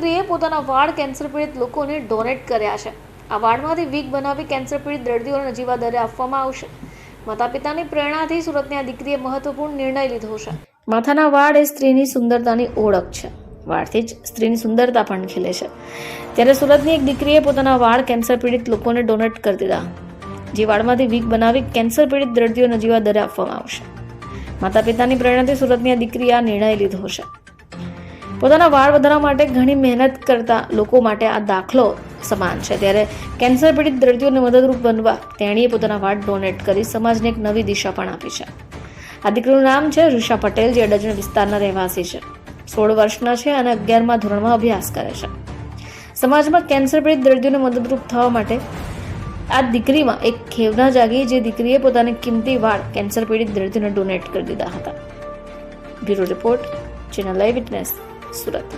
દીકરીએ પોતાના વાળ કેન્સર પીડિત લોકોને ડોનેટ કર્યા છે. આ વાળમાંથી વીક બનાવી કેન્સર પીડિત દર્દીઓને નજીવા દરે આપવામાં આવશે. માતા પિતાની પ્રેરણાથી સુરતની આ દીકરીએ મહત્વપૂર્ણ નિર્ણય લીધો છે. માથાના વાળ એ સ્ત્રીની સુંદરતાની ઓળખ છે. વાળથી જ સ્ત્રીની સુંદરતા પણ ખીલે છે. ત્યારે સુરતની એક દીકરીએ પોતાના વાળ કેન્સર પીડિત લોકોને ડોનેટ કરી દીધા. જે વાળમાંથી વીક બનાવી કેન્સર પીડિત દર્દીઓને જીવા દરે આપવામાં આવશે. માતા પિતાની પ્રેરણાથી સુરતની આ દીકરીએ આ નિર્ણય લીધો છે. પોતાના વાળ વધારવા માટે ઘણી મહેનત કરતા લોકો માટે આ દાખલો સમાન છે. ત્યારે કેન્સર પીડિત દર્દીઓને મદદરૂપ બનવા તેણીએ પોતાના વાળ ડોનેટ કરી સમાજને એક નવી દિશા પણ આપી છે. આ દીકરીનું નામ છે ઋષા પટેલ, જે અડજણ વિસ્તારના રહેવાસી છે. સોળ વર્ષના છે અને અગિયારમાં ધોરણમાં અભ્યાસ કરે છે. સમાજમાં કેન્સર પીડિત દર્દીઓને મદદરૂપ થવા માટે આ દીકરીમાં એક ખેવના જાગી, જે દીકરીએ પોતાની કિંમતી વાળ કેન્સર પીડિત દર્દીઓને ડોનેટ કરી દીધા હતા. Bureau report, channel live witness. Surat